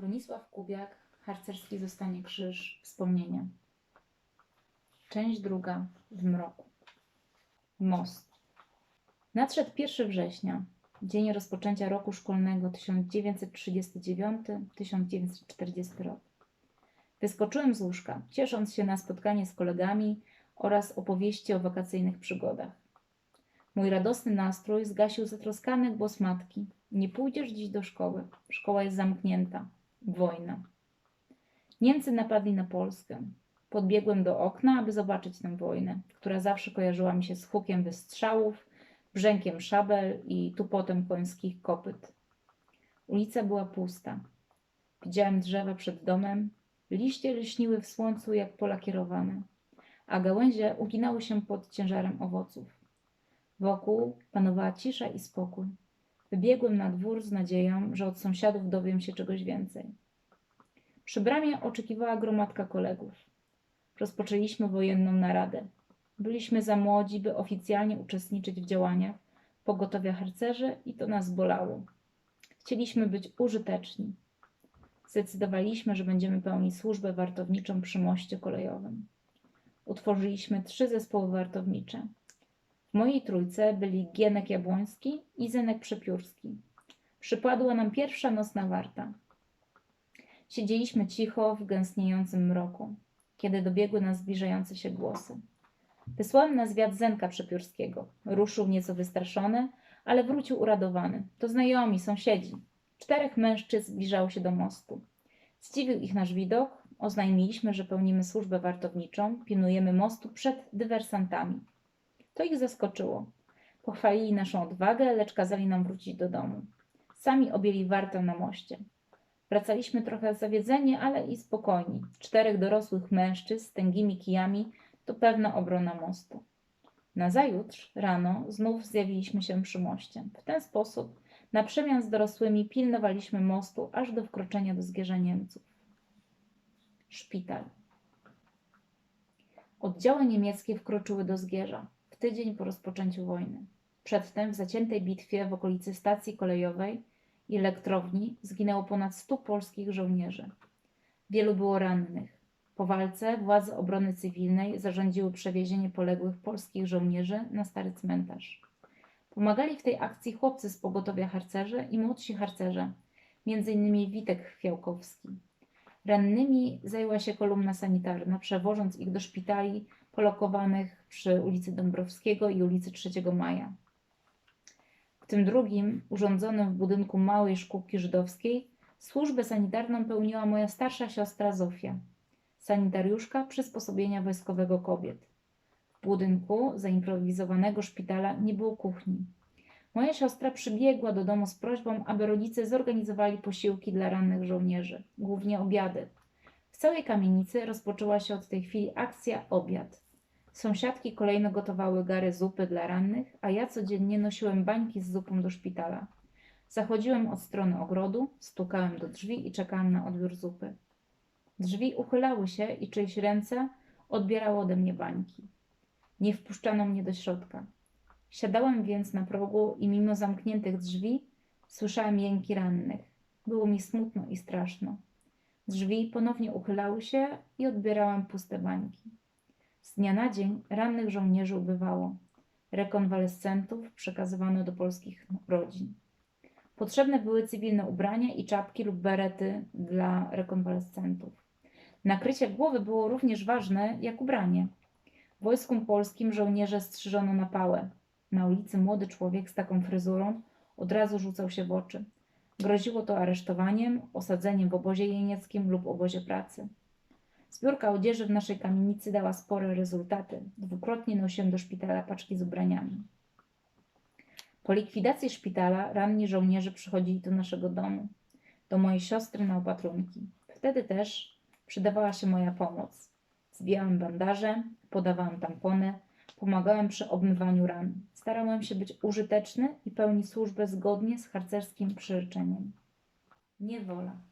Bronisław Kubiak, Harcerski zostanie krzyż wspomnienia. Część druga w mroku. Most. Nadszedł 1 września, dzień rozpoczęcia roku szkolnego 1939-1940 rok. Wyskoczyłem z łóżka, ciesząc się na spotkanie z kolegami oraz opowieści o wakacyjnych przygodach. Mój radosny nastrój zgasił zatroskany głos matki. Nie pójdziesz dziś do szkoły. Szkoła jest zamknięta. Wojna. Niemcy napadli na Polskę. Podbiegłem do okna, aby zobaczyć tę wojnę, która zawsze kojarzyła mi się z hukiem wystrzałów, brzękiem szabel i tupotem końskich kopyt. Ulica była pusta. Widziałem drzewa przed domem, liście lśniły w słońcu jak polakierowane, a gałęzie uginały się pod ciężarem owoców. Wokół panowała cisza i spokój. Wybiegłem na dwór z nadzieją, że od sąsiadów dowiem się czegoś więcej. Przy bramie oczekiwała gromadka kolegów. Rozpoczęliśmy wojenną naradę. Byliśmy za młodzi, by oficjalnie uczestniczyć w działaniach pogotowia harcerzy i to nas bolało. Chcieliśmy być użyteczni. Zdecydowaliśmy, że będziemy pełnić służbę wartowniczą przy moście kolejowym. Utworzyliśmy trzy zespoły wartownicze. W mojej trójce byli Gienek Jabłoński i Zenek Przepiórski. Przypadła nam pierwsza nocna warta. Siedzieliśmy cicho w gęstniejącym mroku, kiedy dobiegły nas zbliżające się głosy. Wysłałem na zwiat Zenka Przepiórskiego. Ruszył nieco wystraszony, ale wrócił uradowany. To znajomi, sąsiedzi. Czterech mężczyzn zbliżało się do mostu. Zdziwił ich nasz widok. Oznajmiliśmy, że pełnimy służbę wartowniczą, pilnujemy mostu przed dywersantami. To ich zaskoczyło. Pochwalili naszą odwagę, lecz kazali nam wrócić do domu. Sami objęli wartę na moście. Wracaliśmy trochę zawiedzeni, ale i spokojni. Czterech dorosłych mężczyzn z tęgimi kijami to pewna obrona mostu. Nazajutrz rano znów zjawiliśmy się przy moście. W ten sposób na przemian z dorosłymi pilnowaliśmy mostu aż do wkroczenia do Zgierza Niemców. Szpital. Oddziały niemieckie wkroczyły do Zgierza tydzień po rozpoczęciu wojny. Przedtem w zaciętej bitwie w okolicy stacji kolejowej i elektrowni zginęło ponad 100 polskich żołnierzy. Wielu było rannych. Po walce władze obrony cywilnej zarządziły przewiezienie poległych polskich żołnierzy na stary cmentarz. Pomagali w tej akcji chłopcy z pogotowia harcerzy i młodsi harcerze, m.in. Witek Chwiałkowski. Rannymi zajęła się kolumna sanitarna, przewożąc ich do szpitali polokowanych przy ulicy Dąbrowskiego i ulicy 3 Maja. W tym drugim, urządzonym w budynku małej szkółki żydowskiej, służbę sanitarną pełniła moja starsza siostra Zofia, sanitariuszka przysposobienia wojskowego kobiet. W budynku zaimprowizowanego szpitala nie było kuchni. Moja siostra przybiegła do domu z prośbą, aby rodzice zorganizowali posiłki dla rannych żołnierzy, głównie obiady. W całej kamienicy rozpoczęła się od tej chwili akcja obiad. Sąsiadki kolejno gotowały gary zupy dla rannych, a ja codziennie nosiłem bańki z zupą do szpitala. Zachodziłem od strony ogrodu, stukałem do drzwi i czekałem na odbiór zupy. Drzwi uchylały się i czyjeś ręce odbierały ode mnie bańki. Nie wpuszczano mnie do środka. Siadałem więc na progu i mimo zamkniętych drzwi słyszałem jęki rannych. Było mi smutno i straszno. Drzwi ponownie uchylały się i odbierałem puste bańki. Z dnia na dzień rannych żołnierzy ubywało. Rekonwalescentów przekazywano do polskich rodzin. Potrzebne były cywilne ubrania i czapki lub berety dla rekonwalescentów. Nakrycie głowy było również ważne jak ubranie. W wojsku polskim żołnierze strzyżono na pałę. Na ulicy młody człowiek z taką fryzurą od razu rzucał się w oczy. Groziło to aresztowaniem, osadzeniem w obozie jenieckim lub obozie pracy. Zbiórka odzieży w naszej kamienicy dała spore rezultaty. Dwukrotnie nosiłem do szpitala paczki z ubraniami. Po likwidacji szpitala ranni żołnierze przychodzili do naszego domu, do mojej siostry na opatrunki. Wtedy też przydawała się moja pomoc. Zbijałem bandaże, podawałem tampony, pomagałem przy obmywaniu ran. Starałem się być użyteczny i pełnić służbę zgodnie z harcerskim przyrzeczeniem. Niewola.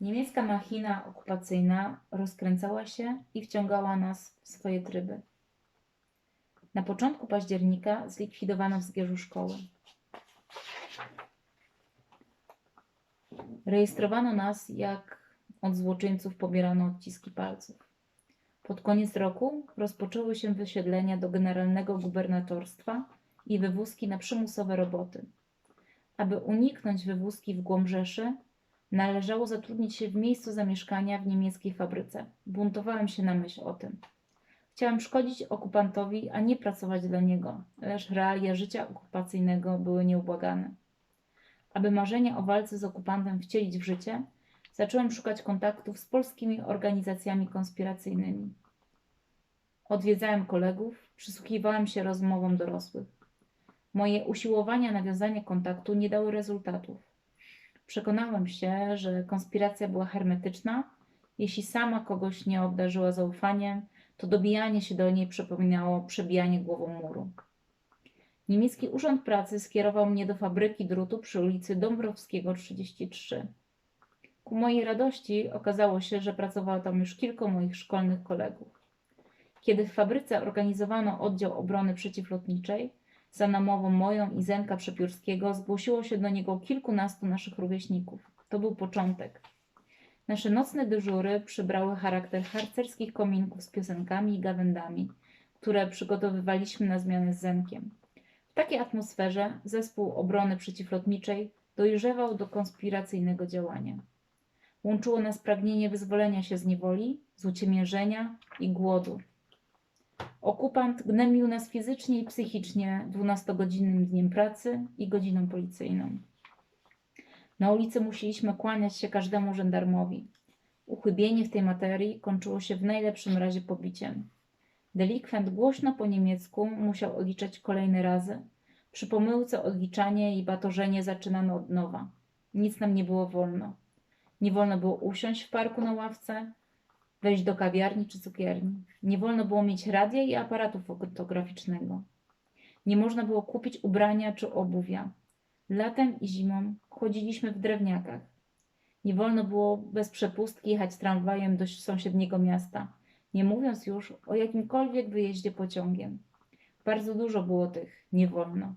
Niemiecka machina okupacyjna rozkręcała się i wciągała nas w swoje tryby. Na początku października zlikwidowano w Zgierzu szkołę. Rejestrowano nas, jak od złoczyńców pobierano odciski palców. Pod koniec roku rozpoczęły się wysiedlenia do generalnego gubernatorstwa i wywózki na przymusowe roboty. Aby uniknąć wywózki w głąb Rzeszy, należało zatrudnić się w miejscu zamieszkania w niemieckiej fabryce. Buntowałem się na myśl o tym. Chciałem szkodzić okupantowi, a nie pracować dla niego, lecz realia życia okupacyjnego były nieubłagane. Aby marzenia o walce z okupantem wcielić w życie, zacząłem szukać kontaktów z polskimi organizacjami konspiracyjnymi. Odwiedzałem kolegów, przysłuchiwałem się rozmowom dorosłych. Moje usiłowania nawiązania kontaktu nie dały rezultatów. Przekonałem się, że konspiracja była hermetyczna. Jeśli sama kogoś nie obdarzyła zaufaniem, to dobijanie się do niej przypominało przebijanie głową muru. Niemiecki Urząd Pracy skierował mnie do fabryki drutu przy ulicy Dąbrowskiego 33. Ku mojej radości okazało się, że pracowało tam już kilku moich szkolnych kolegów. Kiedy w fabryce organizowano oddział obrony przeciwlotniczej, za namową moją i Zenka Przepiórskiego zgłosiło się do niego kilkunastu naszych rówieśników. To był początek. Nasze nocne dyżury przybrały charakter harcerskich kominków z piosenkami i gawędami, które przygotowywaliśmy na zmianę z Zenkiem. W takiej atmosferze zespół obrony przeciwlotniczej dojrzewał do konspiracyjnego działania. Łączyło nas pragnienie wyzwolenia się z niewoli, z uciemiężenia i głodu. Okupant gnębił nas fizycznie i psychicznie dwunastogodzinnym dniem pracy i godziną policyjną. Na ulicy musieliśmy kłaniać się każdemu żandarmowi. Uchybienie w tej materii kończyło się w najlepszym razie pobiciem. Delikwent głośno po niemiecku musiał odliczać kolejne razy. Przy pomyłce odliczanie i batorzenie zaczynano od nowa. Nic nam nie było wolno. Nie wolno było usiąść w parku na ławce, wejść do kawiarni czy cukierni. Nie wolno było mieć radia i aparatu fotograficznego. Nie można było kupić ubrania czy obuwia. Latem i zimą chodziliśmy w drewniakach. Nie wolno było bez przepustki jechać tramwajem do sąsiedniego miasta, nie mówiąc już o jakimkolwiek wyjeździe pociągiem. Bardzo dużo było tych nie wolno.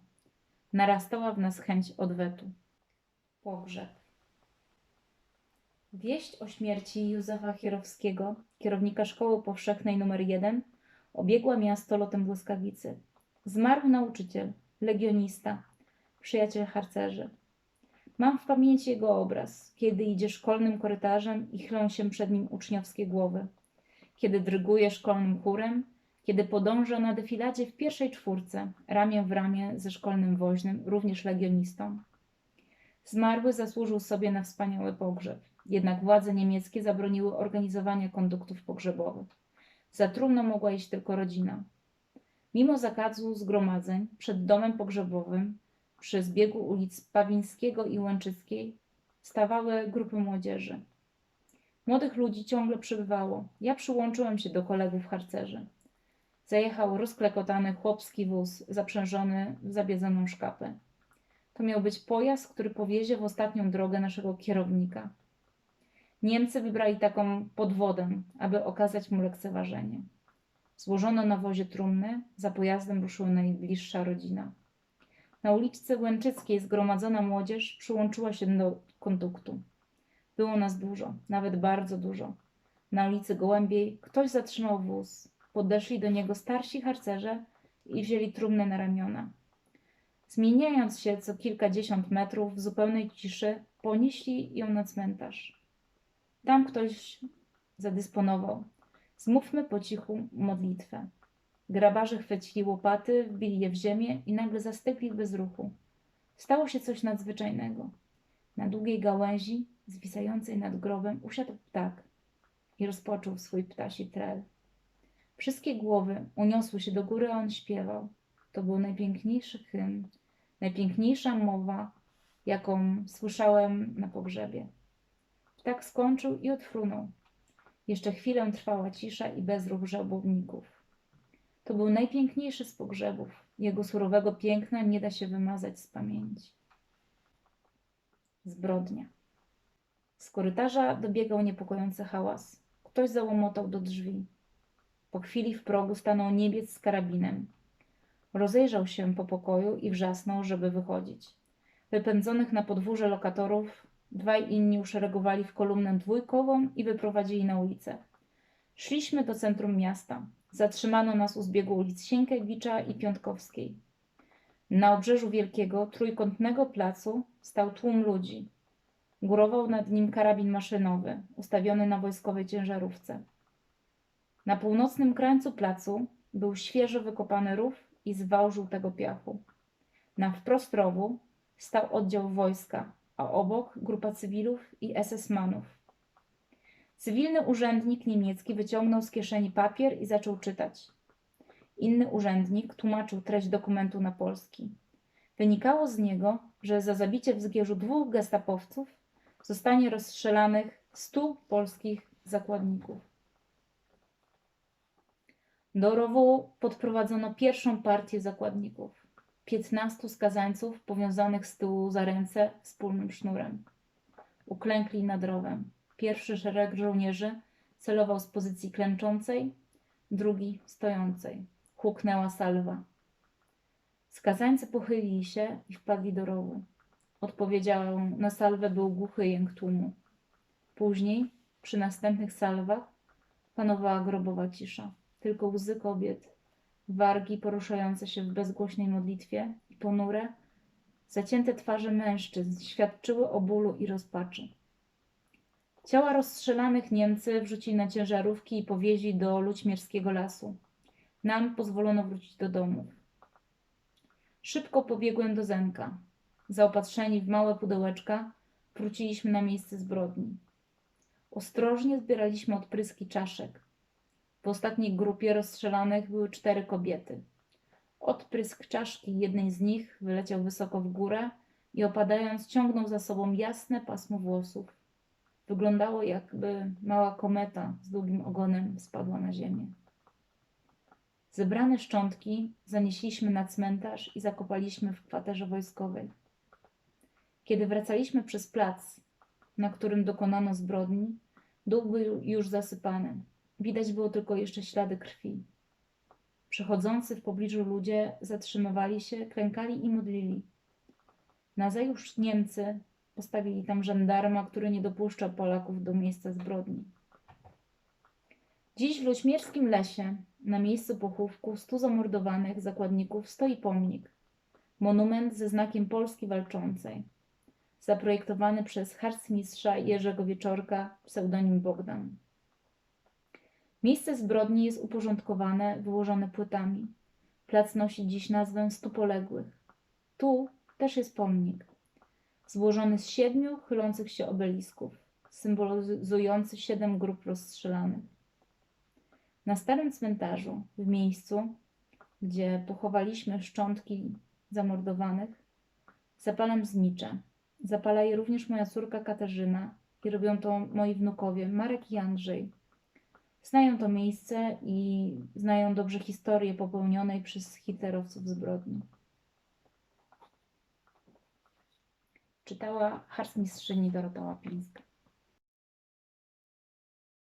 Narastała w nas chęć odwetu. Pogrzeb. Wieść o śmierci Józefa Chierowskiego, kierownika Szkoły Powszechnej nr 1, obiegła miasto lotem błyskawicy. Zmarł nauczyciel, legionista, przyjaciel harcerzy. Mam w pamięci jego obraz, kiedy idzie szkolnym korytarzem i chylą się przed nim uczniowskie głowy, kiedy dryguje szkolnym chórem, kiedy podąża na defiladzie w pierwszej czwórce, ramię w ramię ze szkolnym woźnym, również legionistą. Zmarły zasłużył sobie na wspaniały pogrzeb. Jednak władze niemieckie zabroniły organizowania konduktów pogrzebowych. Za trumną mogła iść tylko rodzina. Mimo zakazu zgromadzeń przed domem pogrzebowym przy zbiegu ulic Pawińskiego i Łęczyckiej stawały grupy młodzieży. Młodych ludzi ciągle przybywało. Ja przyłączyłem się do kolegów harcerzy. Zajechał rozklekotany chłopski wóz zaprzężony w zabiedzoną szkapę. To miał być pojazd, który powiezie w ostatnią drogę naszego kierownika. Niemcy wybrali taką podwodę, aby okazać mu lekceważenie. Złożono na wozie trumny, za pojazdem ruszyła najbliższa rodzina. Na uliczce Łęczyckiej zgromadzona młodzież przyłączyła się do konduktu. Było nas dużo, nawet bardzo dużo. Na ulicy Gołębiej ktoś zatrzymał wóz. Podeszli do niego starsi harcerze i wzięli trumnę na ramiona. Zmieniając się co kilkadziesiąt metrów w zupełnej ciszy, ponieśli ją na cmentarz. Tam ktoś zadysponował. Zmówmy po cichu modlitwę. Grabarze chwycili łopaty, wbili je w ziemię i nagle zastygli bez ruchu. Stało się coś nadzwyczajnego. Na długiej gałęzi, zwisającej nad grobem, usiadł ptak i rozpoczął swój ptasi trel. Wszystkie głowy uniosły się do góry, a on śpiewał. To był najpiękniejszy hymn, najpiękniejsza mowa, jaką słyszałem na pogrzebie. Ptak skończył i odfrunął. Jeszcze chwilę trwała cisza i bezruch żałobników. To był najpiękniejszy z pogrzebów. Jego surowego piękna nie da się wymazać z pamięci. Zbrodnia. Z korytarza dobiegał niepokojący hałas. Ktoś załomotał do drzwi. Po chwili w progu stanął niebiec z karabinem. Rozejrzał się po pokoju i wrzasnął, żeby wychodzić. Wypędzonych na podwórze lokatorów Dwaj inni uszeregowali w kolumnę dwójkową i wyprowadzili na ulicę. Szliśmy do centrum miasta. Zatrzymano nas u zbiegu ulic Sienkiewicza i Piątkowskiej. Na obrzeżu wielkiego, trójkątnego placu stał tłum ludzi. Górował nad nim karabin maszynowy, ustawiony na wojskowej ciężarówce. Na północnym krańcu placu był świeżo wykopany rów i zwał żółtego piachu. Na wprost rowu stał oddział wojska, a obok grupa cywilów i SS-manów. Cywilny urzędnik niemiecki wyciągnął z kieszeni papier i zaczął czytać. Inny urzędnik tłumaczył treść dokumentu na polski. Wynikało z niego, że za zabicie w Zgierzu dwóch gestapowców zostanie rozstrzelanych stu polskich zakładników. Do rowu podprowadzono pierwszą partię zakładników. Piętnastu skazańców powiązanych z tyłu za ręce wspólnym sznurem. Uklękli nad rowem. Pierwszy szereg żołnierzy celował z pozycji klęczącej, drugi stojącej. Huknęła salwa. Skazańcy pochylili się i wpadli do rowu. Odpowiedział na salwę był głuchy jęk tłumu. Później, przy następnych salwach, panowała grobowa cisza. Tylko łzy kobiet, wargi poruszające się w bezgłośnej modlitwie i ponure, zacięte twarze mężczyzn świadczyły o bólu i rozpaczy. Ciała rozstrzelanych Niemcy wrzucili na ciężarówki i powieźli do Lućmierskiego lasu. Nam pozwolono wrócić do domów. Szybko pobiegłem do Zenka. Zaopatrzeni w małe pudełeczka, wróciliśmy na miejsce zbrodni. Ostrożnie zbieraliśmy odpryski czaszek. W ostatniej grupie rozstrzelanych były cztery kobiety. Odprysk czaszki jednej z nich wyleciał wysoko w górę i opadając ciągnął za sobą jasne pasmo włosów. Wyglądało jakby mała kometa z długim ogonem spadła na ziemię. Zebrane szczątki zanieśliśmy na cmentarz i zakopaliśmy w kwaterze wojskowej. Kiedy wracaliśmy przez plac, na którym dokonano zbrodni, dół był już zasypany. Widać było tylko jeszcze ślady krwi. Przechodzący w pobliżu ludzie zatrzymywali się, klękali i modlili. Nazajutrz Niemcy postawili tam żandarma, który nie dopuszcza Polaków do miejsca zbrodni. Dziś w Lućmierskim Lesie, na miejscu pochówku stu zamordowanych zakładników, stoi pomnik. Monument ze znakiem Polski Walczącej, zaprojektowany przez harcmistrza Jerzego Wieczorka, pseudonim Bogdan. Miejsce zbrodni jest uporządkowane, wyłożone płytami. Plac nosi dziś nazwę Stu Poległych. Tu też jest pomnik, złożony z siedmiu chylących się obelisków, symbolizujący siedem grup rozstrzelanych. Na starym cmentarzu, w miejscu, gdzie pochowaliśmy szczątki zamordowanych, zapalam znicze. Zapala je również moja córka Katarzyna i robią to moi wnukowie Marek i Andrzej. Znają to miejsce i znają dobrze historię popełnionej przez hitlerowców zbrodni. Czytała harcmistrzyni Dorota Łapińska.